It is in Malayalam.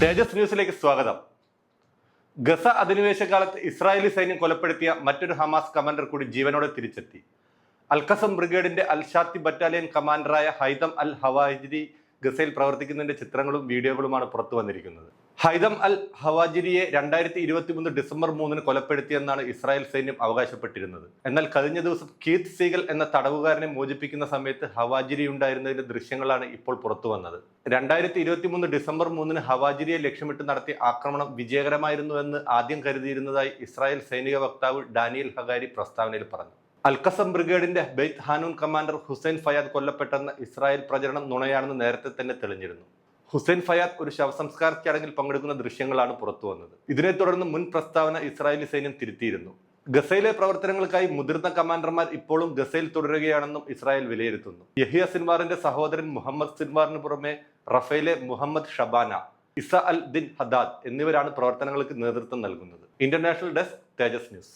തേജസ് ന്യൂസിലേക്ക് സ്വാഗതം. ഗസ അധിനിവേശ കാലത്ത് ഇസ്രായേലി സൈന്യം കൊലപ്പെടുത്തിയ മറ്റൊരു ഹമാസ് കമാൻഡർ കൂടി ജീവനോടെ തിരിച്ചെത്തി. അൽഖസം ബ്രിഗേഡിന്റെ അൽഷാത്തി ബറ്റാലിയൻ കമാൻഡറായ ഹൈദം അൽ ഹവാജിരി ഗസയിൽ പ്രവർത്തിക്കുന്നതിന്റെ ചിത്രങ്ങളും വീഡിയോകളുമാണ് പുറത്തു വന്നിരിക്കുന്നത്. ഹൈദം അൽ ഹവാജിരിയെ രണ്ടായിരത്തി ഇരുപത്തി മൂന്ന് ഡിസംബർ മൂന്നിന് കൊലപ്പെടുത്തിയെന്നാണ് ഇസ്രായേൽ സൈന്യം അവകാശപ്പെട്ടിരുന്നത്. എന്നാൽ കഴിഞ്ഞ ദിവസം കീത്ത് സീഗൽ എന്ന തടവുകാരനെ മോചിപ്പിക്കുന്ന സമയത്ത് ഹവാജിരി ഉണ്ടായിരുന്നതിന്റെ ദൃശ്യങ്ങളാണ് ഇപ്പോൾ പുറത്തു വന്നത്. രണ്ടായിരത്തി ഇരുപത്തി മൂന്ന് ഡിസംബർ മൂന്നിന് ഹവാജിരിയെ ലക്ഷ്യമിട്ട് നടത്തിയ ആക്രമണം വിജയകരമായിരുന്നുവെന്ന് ആദ്യം കരുതിയിരുന്നതായി ഇസ്രായേൽ സൈനിക വക്താവ് ഡാനിയൽ ഹഗാരി പ്രസ്താവനയിൽ പറഞ്ഞു. Al Qassam ബ്രിഗേഡിന്റെ Beit Hanoun commander Hussein Fayad കൊല്ലപ്പെട്ടെന്ന Israel പ്രചരണം നുണയാണെന്ന് നേരത്തെ തന്നെ തെളിഞ്ഞിരുന്നു. ഹുസൈൻ ഫയാദ് ഒരു ശവസംസ്കാര ചടങ്ങിൽ പങ്കെടുക്കുന്ന ദൃശ്യങ്ങളാണ് പുറത്തു വന്നത്. ഇതിനെ തുടർന്ന് മുൻ പ്രസ്താവന ഇസ്രായേലി സൈന്യം തിരുത്തിയിരുന്നു. ഗസയിലെ പ്രവർത്തനങ്ങൾക്കായി മുതിർന്ന കമാൻഡർമാർ ഇപ്പോഴും ഗസയിൽ തുടരുകയാണെന്നും ഇസ്രായേൽ വിലയിരുത്തുന്നു. യഹിയ സിൻവാറിന്റെ സഹോദരൻ മുഹമ്മദ് സിൻവാറിന് പുറമെ Raffaele Mohammed Shabana Izz al Din Haddad എന്നിവരാണ് പ്രവർത്തനങ്ങൾക്ക് നേതൃത്വം നൽകുന്നത്. International desk Thejas news.